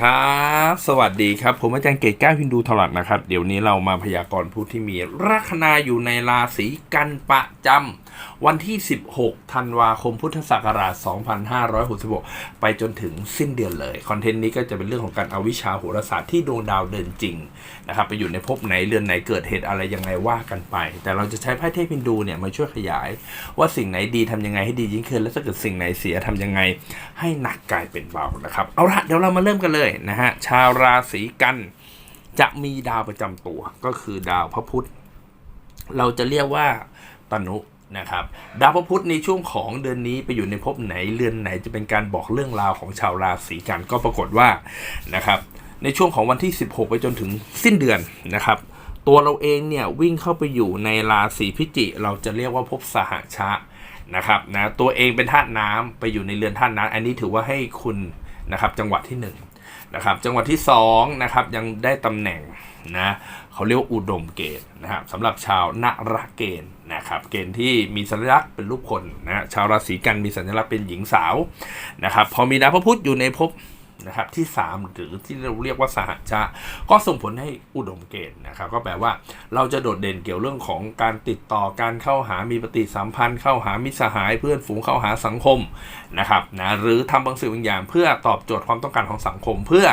ครับสวัสดีครับ ผมอาจารย์เกตแก้วฮินดูถลัดนะครับ เดี๋ยวนี้เรามาพยากรณ์ผู้ที่มีลัคนาอยู่ในราศีกันประจำวันที่ 16 ธันวาคมพุทธศักราช 2566 ไปจนถึงสิ้นเดือนเลย คอนเทนต์นี้ก็จะเป็นเรื่องของการเอาวิชาโหราศาสตร์ที่ดวงดาวเดินจริงนะครับไปอยู่ในภพไหนเรือนไหนเกิดเหตุอะไรยังไงว่ากันไป แต่เราจะใช้ไพ่เทพฮินดูเนี่ยมาช่วยขยาย ว่าสิ่งไหนดีทำยังไงให้ดียิ่งขึ้น และถ้าเกิดสิ่งไหนเสียทำยังไงให้หนักกลายเป็นเบานะครับเอาละเดี๋ยวเรามาเริ่มกันเลยนะฮะชาวราศีกันจะมีดาวประจำตัวก็คือดาวพระพุธ เราจะเรียกว่าตนุนะครับ ดาวพระพุธในช่วงของเดือนนี้ไปอยู่ในภพไหนเรือนไหนจะเป็นการบอกเรื่องราวของชาวราศีกันก็ปรากฏว่านะครับ ในช่วงของวันที่ 16 ไปจนถึงสิ้นเดือนนะครับ ตัวเราเองเนี่ยวิ่งเข้าไปอยู่ในราศีพิจิ เราจะเรียกว่าภพสหชะนะครับนะตัวเองเป็นธาตุน้ำไปอยู่ในเรือนธาตุน้ำอันนี้ถือว่าให้คุณนะครับจังหวะที่ห นะครับ จังหวัดที่สองนะครับยังได้ตำแหน่งนะเขาเรียกว่าอุดมเกณฑ์นะครับสำหรับชาวนรเกณฑ์นะครับเกณฑ์ที่มีสัญลักษณ์เป็นรูปคนนะฮะชาวราศีกันมีสัญลักษณ์เป็นหญิงสาวนะครับพอมีดาวพระพุธอยู่ในภพ นะครับที่ 3 หรือที่เราเรียกว่าสหชะก็ส่งผลให้อุดมเกณฑ์นะครับก็แปลว่าเราจะโดดเด่นเกี่ยวเรื่องของการติดต่อการเข้าหามีปฏิสัมพันธ์ เข้าหามิสหายเพื่อนฝูงเข้าหาสังคมนะครับนะหรือทำบางสิ่งบางอย่างเพื่อตอบโจทย์ความต้องการของสังคม เพื่อ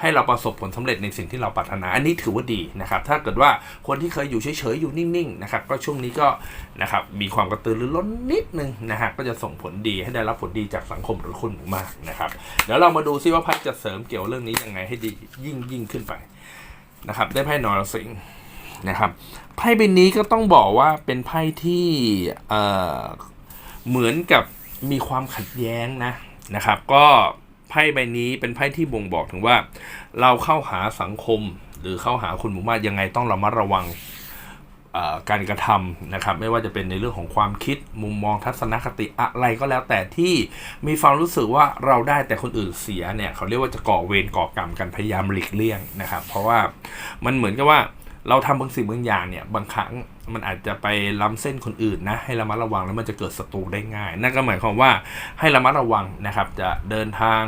ให้เราประสบผลสำเร็จในสิ่งที่เราปรารถนา อันนี้ถือว่าดีนะครับถ้าเกิดว่าคนที่เคยอยู่เฉยๆอยู่นิ่งๆนะครับก็ช่วงนี้ก็นะครับมีความกระตือรือร้นนิดนึงนะฮะก็จะส่งผลดีให้ได้รับผลดีจากสังคมหรือคนหมู่มากนะครับเดี๋ยวเรามาดูซิว่าไพ่จะเสริมเกี่ยวเรื่องนี้ยังไงให้ดียิ่งยิ่งขึ้นไปนะครับ ได้ไพ่นอรสิงนะครับไพ่ใบนี้ก็ต้องบอกว่าเป็นไพ่ที่เเหมือนกับมีความขัดแย้งนะนะครับ ก็ไพ่ใบนี้เป็นไพ่ที่บ่งบอกถึงว่า เราเข้าหาสังคมหรือเข้าหาคนหมู่มากยังไงต้องระมัดระวัง การกระทำนะครับไม่ว่าจะเป็นในเรื่องของความคิดมุมมองทัศนคติอะไรก็แล้วแต่ที่มีความรู้สึกว่าเราได้แต่คนอื่นเสียเนี่ยเขาเรียกว่าจะก่อเวรก่อกรรมกันพยายามหลีกเลี่ยงนะครับ เพราะว่ามันเหมือนกับว่าเราทำบางสิ่งบางอย่างเนี่ยบางครั้งมันอาจจะไปล้ำเส้นคนอื่นนะให้ระมัดระวังแล้วมันจะเกิดศัตรูได้ง่าย นั่นก็หมายความว่าให้ระมัดระวังนะครับจะเดินทาง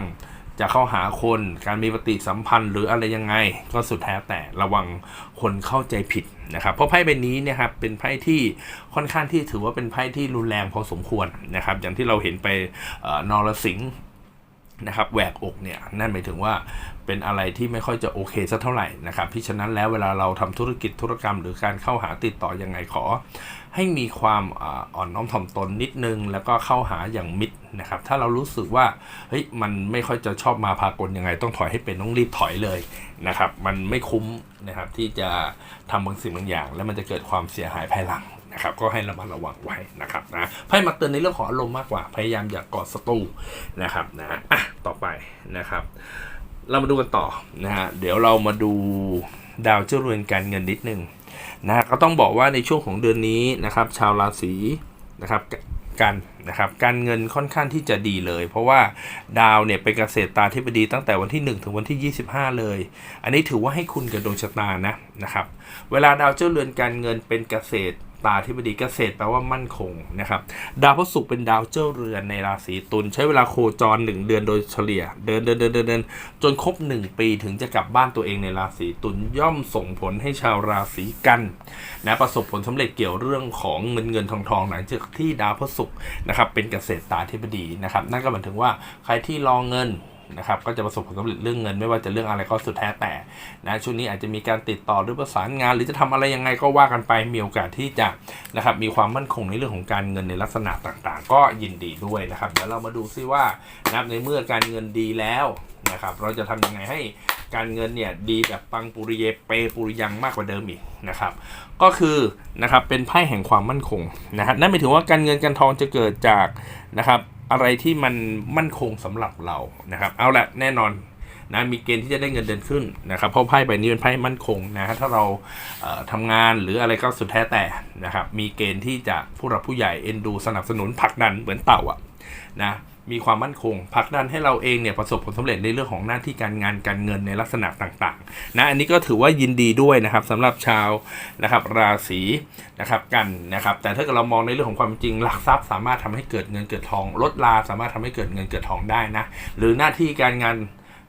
จะเข้าหาคนการมีปฏิสัมพันธ์หรืออะไรยังไง ก็สุดแท้แต่ระวังคนเข้าใจผิดนะครับเพราะไพ่ใบนี้เนะครับเป็นไพ่ที่ค่อนข้างที่ถือว่าเป็นไพ่ที่รุนแรงพอสมควรนะครับ อย่างที่เราเห็นไปนอ่อรสิงห์นะครับแหวกอกเนี่ยนั่นหมายถึงว่า เป็นอะไรที่ไม่ค่อยจะโอเคสักเท่าไหร่นะครับเพราะฉะนั้นแล้วเวลาเราทำธุรกิจธุรกรรม หรือการเข้าหาติดต่อยังไงขอ ให้มีความอ่อนน้อมถ่อมตนนิดนึง แล้วก็เข้าหาอย่างมิตรนะครับ ถ้าเรารู้สึกว่าเฮ้ยมันไม่ค่อยจะชอบมาพากลยังไง ต้องถอยให้เป็นต้องรีบถอยเลยนะครับ มันไม่คุ้มนะครับที่จะทำบางสิ่งบางอย่าง แล้วมันจะเกิดความเสียหายภายหลังนะครับก็ให้ระมัดระวังไว้นะครับนะไพ่มาเตือนในเรื่องของอารมณ์มากกว่า พยายามอย่ากกอดศัตรูนะครับนะอะต่อไปนะครับ เรามาดูกันต่อนะฮะเดี๋ยวเรามาดูดาวเจ้าเรือนการเงินนิดนึงนะฮะก็ต้องบอกว่าในช่วงของเดือนนี้นะครับ ชาวราศีนะครับกันนะครับการเงินค่อนข้างที่จะดีเลย เพราะว่าดาวเนี่ยเป็นเกษตรตาธิบดีตั้งแต่วันที่ 1 ถึงวันที่ 25 เลย อันนี้ถือว่าให้คุณกับดวงชะตานะนะครับ เวลาดาวเจ้าเรือนการเงินเป็นเกษตร ตาธิบดีเกษตรแปลว่ามั่นคงนะครับ ดาวพฤหัสเป็นดาวเจ้าเรือนในราศีตุลใช้เวลาโคจร 1 เดือนโดยเฉลี่ย เดินเดินเดินเดินเดินจนครบ 1 ปีถึงจะกลับบ้านตัวเองในราศีตุลย่อมส่งผลให้ชาวราศีกันนะประสบผลสำเร็จเกี่ยวเรื่องของเงินเงินทองทองหลังจากที่ดาวพฤหัสนะครับเป็นเกษตรตาธิบดีนะครับ นั่นก็หมายถึงว่าใครที่รองเงิน นะครับก็จะประสบผลสำเร็จเรื่องเงิน ไม่ว่าจะเรื่องอะไรก็สุดแท้แต่นะช่วงนี้อาจจะมีการติดต่อหรือประสานงาน หรือจะทำอะไรยังไงก็ว่ากันไปมีโอกาสที่จะนะครับมีความมั่นคงในเรื่องของการเงินในลักษณะต่างๆ ก็ยินดีด้วยนะครับเดี๋ยวเรามาดูซิว่านับในเมื่อการเงินดีแล้วนะครับเราจะทำยังไงให้การเงินเนี่ยดีแบบปังปุริเยเปปุริยังมากกว่าเดิมอีกนะครับก็คือนะครับเป็นไพ่แห่งความมั่นคงนะฮะนั่นหมายถึงว่าการเงินการทองจะเกิดจากนะครับ อะไรที่มันมั่นคงสำหรับเรานะครับ เอาละแน่นอนนะมีเกณฑ์ที่จะได้เงินเดือนขึ้นนะครับเพราะไพ่ใบนี้เป็นไพ่มั่นคงนะฮะถ้าเราเอ่อทำงานหรืออะไรก็สุดแท้แต่นะครับมีเกณฑ์ที่จะผู้รับผู้ใหญ่เอ็นดูสนับสนุนผลักดันเหมือนเต่าอะนะ มีความมั่นคงผลักดันให้เราเองเนี่ยประสบผลสำเร็จในเรื่องของหน้าที่การงานการเงินในลักษณะต่างๆนะอันนี้ก็ถือว่ายินดีด้วยนะครับสำหรับชาวนะครับราศีนะครับกันนะครับ แต่ถ้าเกิดเรามองในเรื่องของความจริงหลักทรัพย์ สามารถทำให้เกิดเงินเกิดทองลดลาสามารถทำให้เกิดเงินเกิดทองได้นะหรือหน้าที่การงาน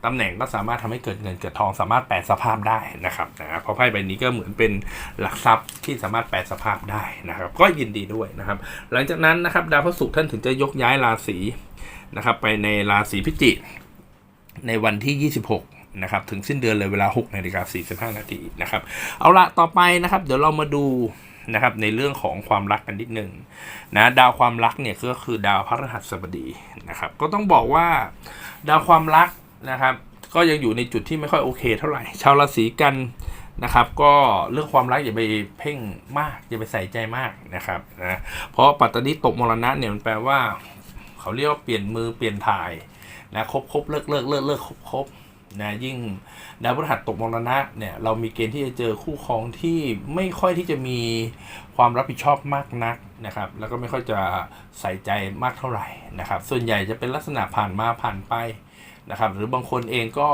ตำแหน่งก็สามารถทำให้เกิดเงินเกิดทองสามารถแปลสภาพได้นะครับนะเพราะไพ่ใบนี้ก็เหมือนเป็นหลักทรัพย์ที่สามารถแปลสภาพได้นะครับ ก็ยินดีด้วยนะครับ หลังจากนั้นนะครับดาวพระศุกร์ท่านถึงจะยกย้ายราศี นะครับไปในราศีพิจิกในวันที่ 26นะครับถึงสิ้นเดือนเลยเวลา6นาฬิกา45นาทีนะครับเอาละต่อไปนะครับ เดี๋ยวเรามาดูนะครับในเรื่องของความรักกันนิดหนึ่งนะดาวความรักเนี่ยก็คือดาวพฤหัสบดีนะครับ ก็ต้องบอกว่าดาวความรักนะครับ ก็ยังอยู่ในจุดที่ไม่ค่อยโอเคเท่าไหร่ ชาวราศีกันนะครับ ก็เรื่องความรักอย่าไปเพ่งมากอย่าไปใส่ใจมากนะครับนะเพราะปัตตานีตกมรณะเนี่ยมันแปลว่า เขาเรียกว่าเปลี่ยนมือเปลี่ยนถ่ายนะครบครบเลิกเลิกเลิกเลิกครบครบนะยิ่งดาวพฤหัสตกมรณะเนี่ยเรามีเกณฑ์ที่จะเจอคู่ครองที่ไม่ค่อยที่จะมีความรับผิดชอบมากนักนะครับ แล้วก็ไม่ค่อยจะใส่ใจมากเท่าไหร่นะครับ ส่วนใหญ่จะเป็นลักษณะผ่านมาผ่านไปนะครับ หรือบางคนเองก็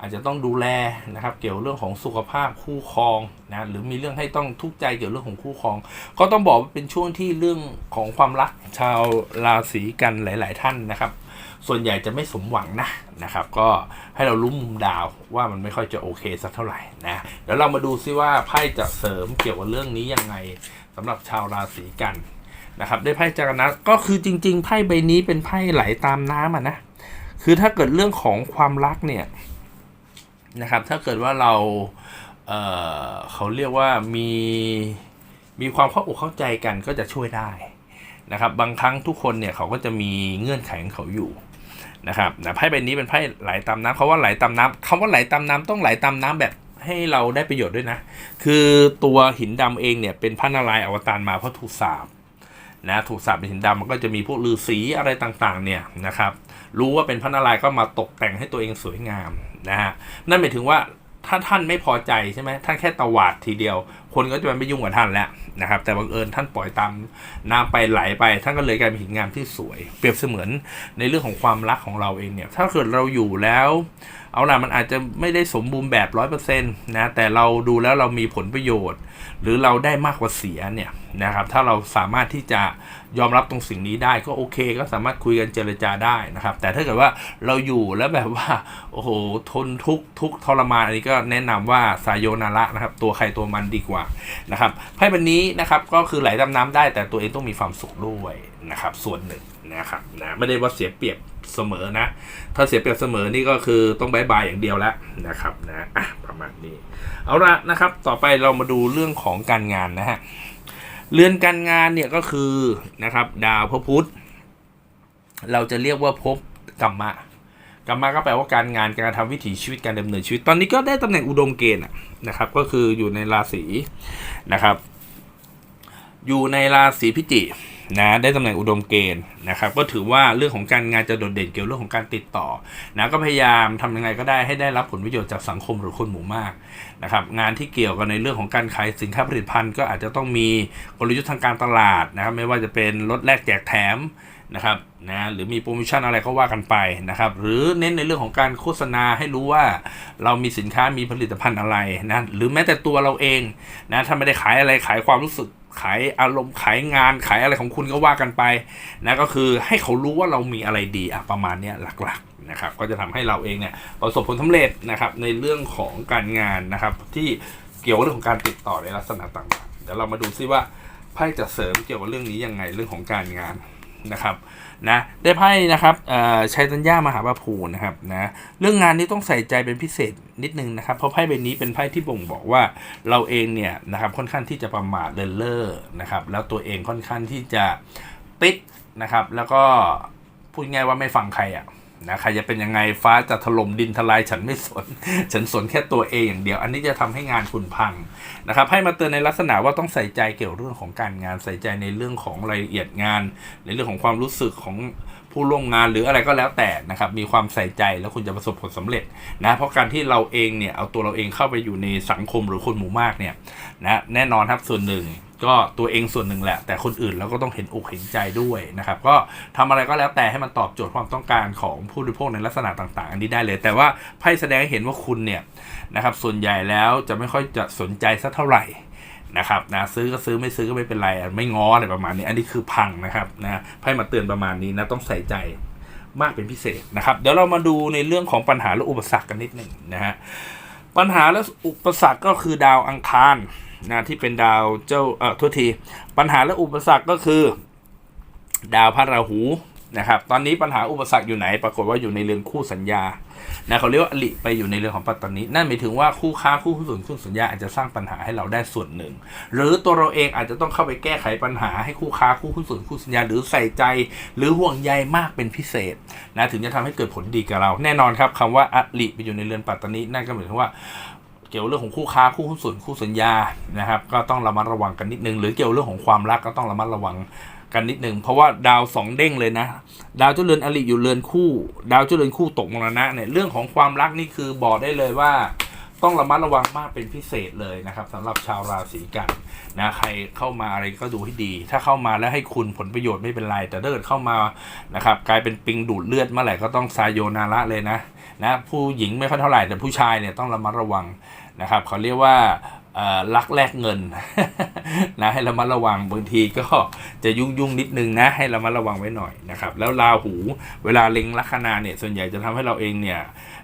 อาจจะต้องดูแลนะครับ เกี่ยวเรื่องของสุขภาพคู่ครองนะหรือมีเรื่องให้ต้องทุกข์ใจเกี่ยวเรื่องของคู่ครอง ก็ต้องบอกว่าเป็นช่วงที่เรื่องของความรักชาวราศีกันหลาย ๆ ท่านนะครับ ส่วนใหญ่จะไม่สมหวังนะนะครับ ก็ให้เรารู้มุมดาวว่ามันไม่ค่อยจะโอเคสักเท่าไหร่นะเดี๋ยวเรามาดูซิว่าไพ่จะเสริมเกี่ยวกับเรื่องนี้ยังไงสำหรับชาวราศีกันนะครับได้ไพ่จักรนัก็คือจริง ๆ ไพ่ใบนี้เป็นไพ่ไหลตามน้ำอะนะคือถ้าเกิดเรื่องของความรักเนี่ย นะครับ ถ้าเกิดว่าเราเเขาเรียกว่ามีมีความเข้าอกเข้าใจกันก็จะช่วยได้นะครับ บางครั้งทุกคนเนี่ยเขาก็จะมีเงื่อนไขของเขาอยู่นะครับนะไพ่ใบนี้เป็นไพ่ไหลตามน้ำเขาว่าไหลตามน้ำคำว่าไหลตามน้ำต้องไหลตามน้ำแบบให้เราได้ประโยชน์ด้วยนะ คือตัวหินดำเองเนี่ยเป็นพระนารายณ์อวตารมาเพราะถูกสาบนะถูกสาบเป็นหินดำมันก็จะมีพวกฤาษีอะไรต่างๆเนี่ยนะครับ รู้ว่าเป็นพระนารายณ์ก็มาตกแต่งให้ตัวเองสวยงามนะฮะนั่นหมายถึงว่าถ้าท่านไม่พอใจใช่ไหมท่านแค่ตวาดทีเดียว คนก็จะไม่ยุ่งกับท่านแล้วนะครับ แต่บังเอิญท่านปล่อยตามน้ำไปไหลไป ท่านก็เลยกลายเป็นหินงามที่สวย เปรียบเสมือนในเรื่องของความรักของเราเองเนี่ย ถ้าเกิดเราอยู่แล้ว เอาล่ะมันอาจจะไม่ได้สมบูรณ์แบบร้อยเปอร์เซ็นต์นะ แต่เราดูแล้วเรามีผลประโยชน์ หรือเราได้มากกว่าเสียเนี่ยนะครับถ้าเราสามารถที่จะยอมรับตรงสิ่งนี้ได้ก็โอเค ก็สามารถคุยกันเจรจาได้นะครับ แต่ถ้าเกิดว่าเราอยู่แล้วแบบว่าโอ้โหทนทุกทุกทรมานอันนี้ก็แนะนำว่าสายโยนาระนะครับ ตัวใครตัวมันดีกว่านะครับไพ่ใบนี้นะครับก็คือไหลดำน้ำได้ แต่ตัวเองต้องมีความสุขด้วยนะครับ ส่วนหนึ่งนะครับนะไม่ได้ว่าเสียเปรียบเสมอนะ ถ้าเสียเปรียบเสมอนี่ก็คือต้องบายบายอย่างเดียวแล้วนะครับนะอะประมาณนี้ เอาละนะครับ ต่อไปเรามาดูเรื่องของการงานนะฮะเรือนการงานเนี่ยก็คือนะครับดาวพระพุธ เราจะเรียกว่าภพกรรมะกรรมะก็แปลว่าการงานการทำวิถีชีวิตการดำเนินชีวิต ตอนนี้ก็ได้ตำแหน่งอุดมเกณฑ์นะครับ ก็คืออยู่ในราศีนะครับ อยู่ในราศีพิจิก นะได้ตำแหน่งอุดมเกณฑ์นะครับก็ถือว่าเรื่องของการงานจะโดดเด่นเกี่ยวเรื่องของการติดต่อนะก็พยายามทำยังไงก็ได้ให้ได้รับผลประโยชน์จากสังคมหรือคนหมู่มากนะครับงานที่เกี่ยวกับในเรื่องของการขายสินค้าผลิตภัณฑ์ ก็อาจจะต้องมีกลยุทธ์ทางการตลาดนะครับไม่ว่าจะเป็นลดแลกแจกแถม นะครับนะหรือมีโปรโมชั่นอะไรก็ว่ากันไปนะครับ หรือเน้นในเรื่องของการโฆษณาให้รู้ว่าเรามีสินค้ามีผลิตภัณฑ์อะไรนะหรือแม้แต่ตัวเราเองนะถ้าไม่ได้ขายอะไรขายความรู้สึกขายอารมณ์ขายงานขายอะไรของคุณก็ว่ากันไปนะก็คือให้เขารู้ว่าเรามีอะไรดีอะประมาณนี้หลักๆนะครับ ก็จะทำให้เราเองเนี่ยประสบผลสำเร็จนะครับในเรื่องของการงานนะครับ ที่เกี่ยวกับเรื่องของการติดต่อในลักษณะต่างๆ เดี๋ยวเรามาดูซิว่าไพ่จะเสริมเกี่ยวกับเรื่องนี้ยังไงเรื่องของการงาน นะครับนะได้ไพ่นะครับชัยตัญญามหาบาภูนะครับนะเรื่องงานนี้ต้องใส่ใจเป็นพิเศษนิดนึงนะครับเพราะไพ่ใบนี้เป็นไพ่ที่บ่งบอกว่าเราเองเนี่ยนะครับค่อนข้างที่จะประมาทเลินเล่อนะครับแล้วตัวเองค่อนข้างที่จะติดนะครับแล้วก็พูดง่ายว่าไม่ฟังใครอะ นะใครจะเป็นยังไงฟ้าจะถล่มดินทลายฉันไม่สน ฉันสนแค่ตัวเองอย่างเดียว อันนี้จะทำให้งานคุณพังนะครับ ให้มาเตือนในลักษณะว่าต้องใส่ใจเกี่ยวเรื่องของการงานใส่ใจในเรื่องของรายละเอียดงาน ในเรื่องของความรู้สึกของผู้ร่วมงานหรืออะไรก็แล้วแต่นะครับ มีความใส่ใจแล้วคุณจะประสบผลสำเร็จนะเพราะการที่เราเองเนี่ยเอาตัวเราเองเข้าไปอยู่ในสังคมหรือคนหมู่มากเนี่ยนะแน่นอนครับส่วนหนึ่ง ก็ตัวเองส่วนหนึ่งแหละ แต่คนอื่นเราก็ต้องเห็นอกเห็นใจด้วยนะครับ ก็ทำอะไรก็แล้วแต่ให้มันตอบโจทย์ความต้องการของผู้บริโภคในลักษณะต่างๆ อันนี้ได้เลย แต่ว่าไพ่แสดงให้เห็นว่าคุณเนี่ยนะครับส่วนใหญ่แล้วจะไม่ค่อยจะสนใจสักเท่าไหร่นะครับนะซื้อก็ซื้อไม่ซื้อก็ไม่เป็นไรไม่ง้ออะไรประมาณนี้ อันนี้คือพังนะครับนะไพ่มาเตือนประมาณนี้นะต้องใส่ใจมากเป็นพิเศษนะครับเดี๋ยวเรามาดูในเรื่องของปัญหาและอุปสรรคกันนิดหนึ่งนะฮะปัญหาและอุปสรรคก็คือดาวอังคาร นะที่เป็นดาวเจ้าเอ่อทษทีปัญหาและอุปสรรคก็คือ ดาวพระราหูนะครับตอนนี้ปัญหาอุปสรรคอยู่ไหน ปรากฏว่าอยู่ในเรือนคู่สัญญานะเขาเรียกว่าอลิไปอยู่ในเรือนของปัตตานีนั่นหมายถึงว่าคู่ค้าคู่หุ้นส่วนคู่สัญญาอาจจะสร้างปัญหาให้เราได้ส่วนหนึ่ง หรือตัวเราเองอาจจะต้องเข้าไปแก้ไขปัญหาให้คู่ค้าคู่หุ้นส่วนคู่สัญญา หรือใส่ใจหรือห่วงใยมากเป็นพิเศษนะถึงจะทำให้เกิดผลดีกับเรา แน่นอนครับคำว่าอลิไปอยู่ในเรือนปัตตานีนั่นก็หมายถึงว่า กี่ยวเรื่องของคู่ค้าคู่หุ้นส่วนคู่สัญญานะครับ ก็ต้องระมัดระวังกันนิดนึง หรือเกี่ยวเรื่องของความรักก็ต้องระมัดระวังกันนิดนึง เพราะว่าดาวสองเด้งเลยนะ ดาวเจ้าเรือนอริอยู่เรือนคู่ ดาวเจ้าเรือนคู่ตกมรณะเนี่ยเรื่องของความรักนี่คือบอกได้เลยว่าต้องระมัดระวังมากเป็นพิเศษเลยนะครับสำหรับชาวราศีกันนะใครเข้ามาอะไรก็ดูให้ดี ถ้าเข้ามาแล้วให้คุณผลประโยชน์ไม่เป็นไร แต่ถ้าเกิดเข้ามานะครับกลายเป็นปิงดูดเลือดเมื่อไหร่ก็ต้องซายโยนาระเลยนะนะผู้หญิงไม่ค่อยเท่าไหร่แต่ผู้ชายเนี่ยต้องระมัดระวัง นะครับเขาเรียกว่าลักแลกเงินนะให้ระมัดระวังบางทีก็จะยุ่งยุ่งนิดนึงนะให้ระมัดระวังไว้หน่อยนะครับ แล้วราหูเวลาเล็งลัคนาเนี่ยส่วนใหญ่จะทำให้เราเองเนี่ย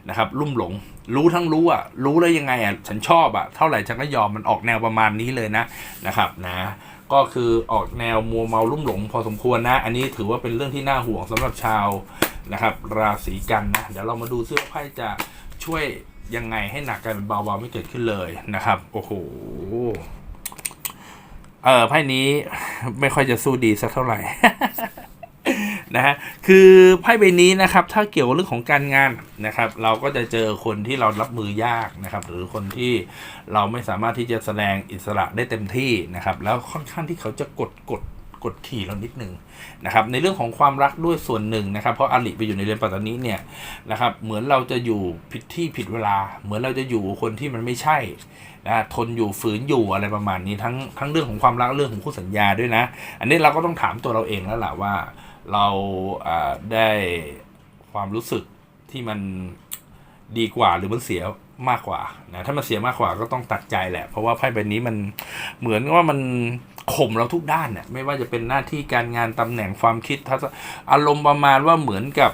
นะครับลุ่มหลงรู้ทั้งรู้อะรู้แล้วยังไงอะฉันชอบอะเท่าไหร่ฉันก็ยอมมันออกแนวประมาณนี้เลยนะนะครับนะก็คือออกแนวมัวเมาลุ่มหลงพอสมควรนะ อันนี้ถือว่าเป็นเรื่องที่น่าห่วงสำหรับชาวนะครับราศีกันนะเดี๋ยวเรามาดูซิว่าไพ่จะช่วย ยังไงให้หนักกลายเป็นเบาๆไม่เกิดขึ้นเลยนะครับ โอ้โหเออไพ่นี้ไม่ค่อยจะสู้ดีสักเท่าไหร่นะฮะคือไพ่ใบนี้นะครับ ถ้าเกี่ยวกับเรื่องของการงานนะครับ เราก็จะเจอคนที่เรารับมือยากนะครับ หรือคนที่เราไม่สามารถที่จะแสดงอิสระได้เต็มที่นะครับ แล้วค่อนข้างที่เขาจะกดกด กดขี่เรานิดหนึ่งนะครับ ในเรื่องของความรักด้วยส่วนหนึ่งนะครับ เพราะอลิไปอยู่ในเรือนปัตตานีเนี่ยนะครับ เหมือนเราจะอยู่ผิดที่ผิดเวลา เหมือนเราจะอยู่คนที่มันไม่ใช่นะทนอยู่ฝืนอยู่อะไรประมาณนี้ทั้งทั้งเรื่องของความรักเรื่องของคู่สัญญาด้วยนะ อันนี้เราก็ต้องถามตัวเราเองแล้วล่ะว่าเราได้ความรู้สึกที่มันดีกว่าหรือมันเสีย มากกว่านะถ้ามันเสียมากกว่าก็ต้องตัดใจแหละ เพราะว่าไพ่ใบนี้มันเหมือนว่ามันข่มเราทุกด้านเนี่ยไม่ว่าจะเป็นหน้าที่การงานตำแหน่งความคิดทัศอารมณ์ประมาณว่าเหมือนกับ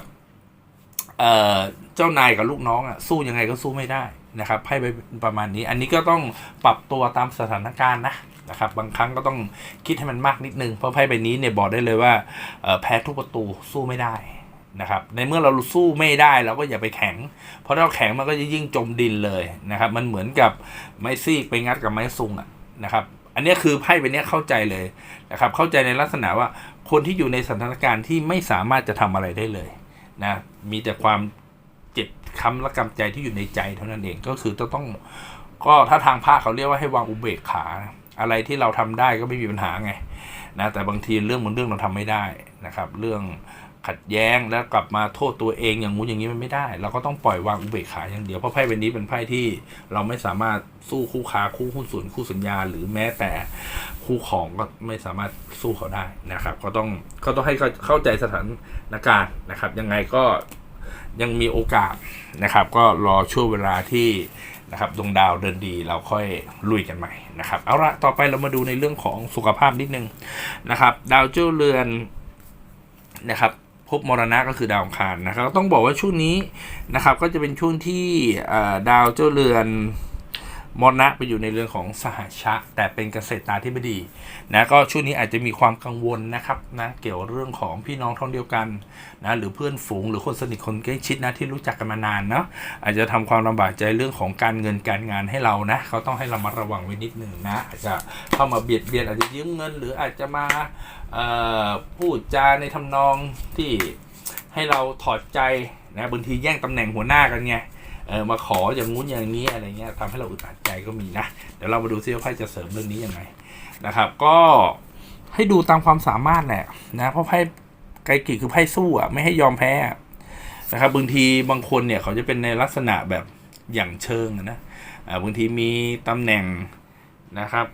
เอ่อเจ้านายกับลูกน้องอะสู้ยังไงก็สู้ไม่ได้นะครับไพ่ใบประมาณนี้ อันนี้ก็ต้องปรับตัวตามสถานการณ์นะนะครับบางครั้งก็ต้องคิดให้มันมากนิดนึง เพราะไพ่ใบนี้เนี่ยบอกได้เลยว่าแพ้ทุกประตูสู้ไม่ได้ นะครับ ในเมื่อเราสู้ไม่ได้เราก็อย่าไปแข็ง เพราะถ้าเราแข็งมันก็จะยิ่งจมดินเลยนะครับ มันเหมือนกับไม้ซีกไปงัดกับไม้ซุงอะนะครับ อันนี้คือไพ่ใบนี้เข้าใจเลยนะครับ เข้าใจในลักษณะว่าคนที่อยู่ในสถานการณ์ที่ไม่สามารถจะทำอะไรได้เลยนะ มีแต่ความเจ็บค้ำและกำใจที่อยู่ในใจเท่านั้นเอง ก็คือต้องต้อง ก็ถ้าทางภาคเขาเรียกว่าให้วางอุเบกขา อะไรที่เราทำได้ก็ไม่มีปัญหาไงนะ แต่บางทีเรื่องบางเรื่องเราทำไม่ได้นะครับ เรื่อง ขัดแย้งแล้วกลับมาโทษตัวเองอย่างงู้นอย่างนี้มันไม่ได้ เราก็ต้องปล่อยวางอุเบกขาอย่างเดียวเพราะไพ่ใบนี้เป็นไพ่ที่เราไม่สามารถสู้คู่ค้าคู่หุ้นส่วนคู่สัญญา หรือแม้แต่คู่ของก็ไม่สามารถสู้เขาได้นะครับ ก็ต้องก็ต้องให้เข้าเข้าใจสถานการณ์นะครับ ยังไงก็ยังมีโอกาสนะครับ ก็รอช่วงเวลาที่นะครับดวงดาวเดินดีเราค่อยลุยกันใหม่นะครับเอาละต่อไปเรามาดูในเรื่องของสุขภาพนิดนึงนะครับ ดาวเจ้าเรือนนะครับ พบมรณะก็คือดาวอังคารนะครับต้องบอกว่าช่วงนี้นะครับก็จะเป็นช่วงที่ดาวเจ้าเรือน มรณะไปอยู่ในเรื่องของสหชะ แต่เป็นเกษตราธิบดีนะก็ช่วงนี้อาจจะมีความกังวลนะครับนะเกี่ยวเรื่องของพี่น้องท้องเดียวกันนะหรือเพื่อนฝูงหรือคนสนิทคนใกล้ชิดนะที่รู้จักกันมานานเนาะอาจจะทำความลำบากใจเรื่องของการเงินการงานให้เรานะเขาต้องให้เระมัดระวังไว้นิดหนึ่งนะอาจจะเข้ามาเบียดเบียนอาจจะยืมเงิน หรืออาจจะมาพูดจาในทำนองที่ให้เราถอดใจนะบางทีแย่งตำแหน่งหัวหน้ากันไง เออมาขออย่างงู้นอย่างนี้อะไรเงี้ยทำให้เราอึดอัดใจก็มีนะ เดี๋ยวเรามาดูซิว่าไพ่จะเสริมเรื่องนี้ยังไงนะครับ ก็ให้ดูตามความสามารถแหละนะเพราะไพ่ไกกิคือไพ่สู้อะไม่ให้ยอมแพ้นะครับบางทีบางคนเนี่ยเขาจะเป็นในลักษณะแบบอย่างเชิงนะอ่าบางทีมีตำแหน่งนะครับ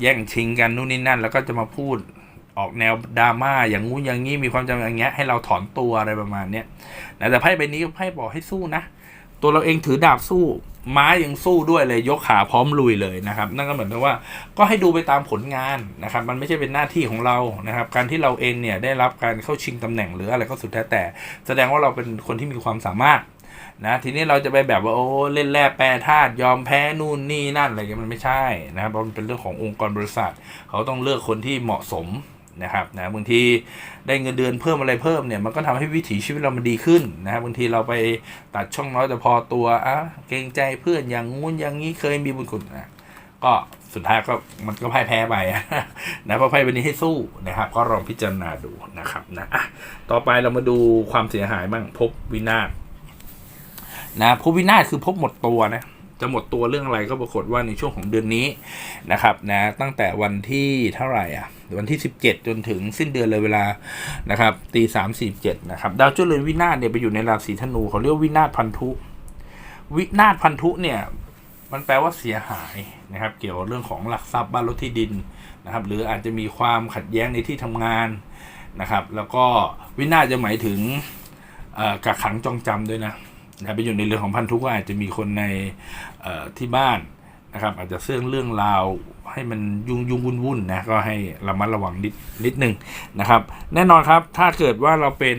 แย่งชิงกันนู่นนี่นั่น แล้วก็จะมาพูดออกแนวดราม่าอย่างงู้นอย่างนี้มีความจำอย่างเงี้ยให้เราถอนตัวอะไรประมาณเนี้ยนะแต่ไพ่ใบนี้ไพ่บอกให้สู้นะ ตัวเราเองถือดาบสู้ม้ายังสู้ด้วยเลยยกขาพร้อมลุยเลยนะครับ นั่นก็เหมือนกับว่าก็ให้ดูไปตามผลงานนะครับ มันไม่ใช่เป็นหน้าที่ของเรานะครับ การที่เราเองเนี่ยได้รับการเข้าชิงตำแหน่งหรืออะไรก็สุดแท้แต่ แสดงว่าเราเป็นคนที่มีความสามารถนะทีนี้เราจะไปแบบว่าโอ้เล่นแร่แปรธาตุยอมแพ้นู่นนี่นั่นอะไรเงี้ยมันไม่ใช่นะครับเพราะมันเป็นเรื่องขององค์กรบริษัท เขาต้องเลือกคนที่เหมาะสม นะครับนะบางทีได้เงินเดือนเพิ่มอะไรเพิ่มเนี่ยมันก็ทำให้วิถีชีวิตเรามันดีขึ้นนะครับบางทีเราไปตัดช่องน้อยแต่พอตัวอะเกรงใจเพื่อนอย่างงู้นอย่างนี้เคยมีบุญคุณนะก็สุดท้ายก็มันก็พ่ายแพ้ไปนะเพราะไพ่ใบนี้ให้สู้นะครับก็ลองพิจารณาดูนะครับนะอะต่อไปเรามาดูความเสียหายบ้างพบวินาศนะพบวินาศคือพบหมดตัวนะ จะหมดตัวเรื่องอะไรก็ปรากฏว่าในช่วงของเดือนนี้นะครับนะตั้งแต่วันที่เท่าไหร่อะวันที่ 17 จนถึงสิ้นเดือนเลยเวลานะครับตีสามสี่เจ็ดนะครับดาวเจ้าเรือนวินาศเนี่ยไปอยู่ในราศีธนูเขาเรียกวินาศพันธุ วินาศพันธุเนี่ยมันแปลว่าเสียหายนะครับ เกี่ยวกับเรื่องของหลักทรัพย์บ้านรถที่ดินนะครับ หรืออาจจะมีความขัดแย้งในที่ทำงานนะครับ แล้วก็วินาศจะหมายถึงกักขังจองจำด้วยนะ นะไปอยู่ในเรื่องของพันธุก็อาจจะมีคนในที่บ้านนะครับ อาจจะเสื่องเรื่องราว ให้มันยุ่งยุ่งวุ่นวุ่นๆนะก็ให้ระมัดระวังนิดนิดหนึ่งนะครับ แน่นอนครับถ้าเกิดว่าเราเป็น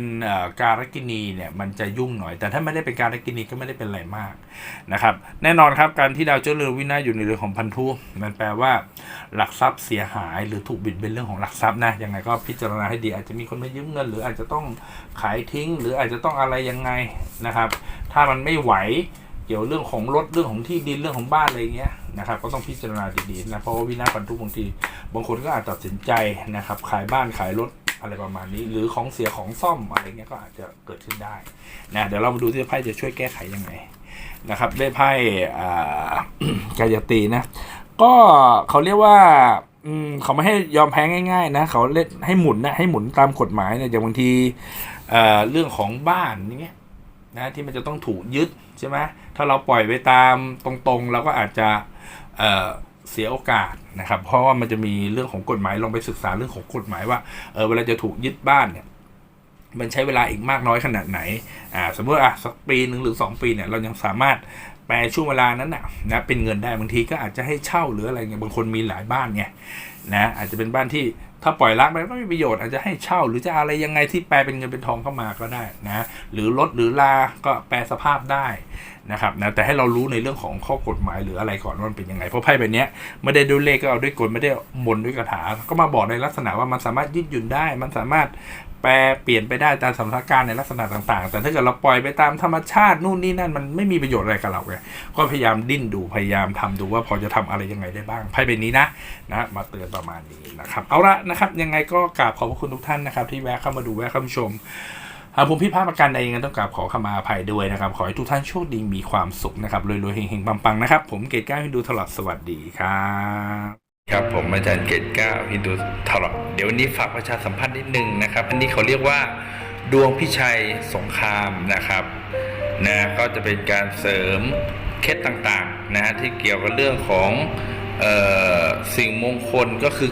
การกินีเนี่ยมันจะยุ่งหน่อย แต่ถ้าไม่ได้เป็นการกินีก็ไม่ได้เป็นอะไรมากนะครับ แน่นอนครับการที่ดาวเจ้าเรือนวินาศอยู่ในเรือของพันธุมันแปลว่า หลักทรัพย์เสียหายหรือถูกบิดเบือนเรื่องของหลักทรัพย์นะยังไงก็พิจารณาให้ดีอาจจะมีคนมายืมเงิน หรืออาจจะต้องขายทิ้ง หรืออาจจะต้องอะไรยังไงนะครับ ถ้ามันไม่ไหว เกี่ยวเรื่องของรถเรื่องของที่ดินเรื่องของบ้านอะไรเงี้ยนะครับก็ต้องพิจารณาดีๆนะเพราะว่าวินาศพันธุบางทีบางคนก็อาจตัดสินใจนะครับ ขายบ้านขายรถอะไรประมาณนี้ หรือของเสียของซ่อมอะไรเงี้ยก็อาจจะเกิดขึ้นได้นะเดี๋ยวเรามาดูที่ไพ่จะช่วยแก้ไขยังไงนะครับ ได้ไพ่อ่ากายตีนะ ก็เขาเรียกว่าเขาไม่ให้ยอมแพ้ง่าย ๆ นะเขาเล่นให้หมุนนะให้หมุนตามกฎหมายเนี่ยอย่างบางทีเอ่อเรื่องของบ้านอย่างเงี้ยนะที่มันจะต้องถูกยึดใช่ไหม ถ้าเราปล่อยไปตามตรงๆ เราก็อาจจะเเสียโอกาสนะครับ เพราะว่ามันจะมีเรื่องของกฎหมายลองไปศึกษาเรื่องของกฎหมายว่าเออเวลาจะถูกยึดบ้านเนี่ยมันใช้เวลาอีกมากน้อยขนาดไหนอ่าสมมติอะสักปีหนึ่งหรือ 2 ปีเนี่ยเรายังสามารถแปลช่วงเวลานั้นนะนะเป็นเงินได้บางทีก็อาจจะให้เช่าหรืออะไรเงี้ยบางคนมีหลายบ้านไงนะอาจจะเป็นบ้านที่ถ้าปล่อยล้างไปก็ไม่มีประโยชน์อาจจะให้เช่า หรือจะอะไรยังไงที่แปลเป็นเงินเป็นทองเข้ามาก็ได้นะหรือลดหรือลาก็แปลสภาพได้ นะครับนะแต่ให้เรารู้ในเรื่องของข้อกฎหมายหรืออะไรก่อนว่ามันเป็นยังไง เพราะไพ่ใบนี้ไม่ได้ด้วยเลขก็เอาด้วยกลไม่ได้มนด้วยคาถา ก็มาบอกในลักษณะว่ามันสามารถยืดหยุ่นได้ มันสามารถแปลเปลี่ยนไปได้ตามสถานการณ์ในลักษณะต่างๆ แต่ถ้าเกิดเราปล่อยไปตามธรรมชาตินู่นนี่นั่นมันไม่มีประโยชน์อะไรกับเราไงก็พยายามดิ้นดูพยายามทำดูว่าพอจะทำอะไรยังไงได้บ้างไพ่ใบนี้นะนะมาเตือนประมาณนี้นะครับเอาละนะครับยังไงก็กราบขอบพระคุณทุกท่านนะครับที่แวะเข้ามาดูแวะเข้ามาชม หากผมผิดพลาดประการใดยังไงต้องกราบขอขมาอภัยด้วยนะครับ ขอให้ทุกท่านโชคดีมีความสุขนะครับรวยๆเฮงๆปังๆนะครับ ผมเกตก้าวฮินดูตลอดสวัสดีครับครับผมอาจารย์เกตก้าวฮินดูตลอดเดี๋ยววันนี้ฝากประชาสัมพันธ์นิดนึงนะครับ อันนี้เขาเรียกว่าดวงพิชัยสงครามนะครับนะก็จะเป็นการเสริมเคล็ดต่างๆนะฮะที่เกี่ยวกับเรื่องของเออสิ่งมงคลก็คือ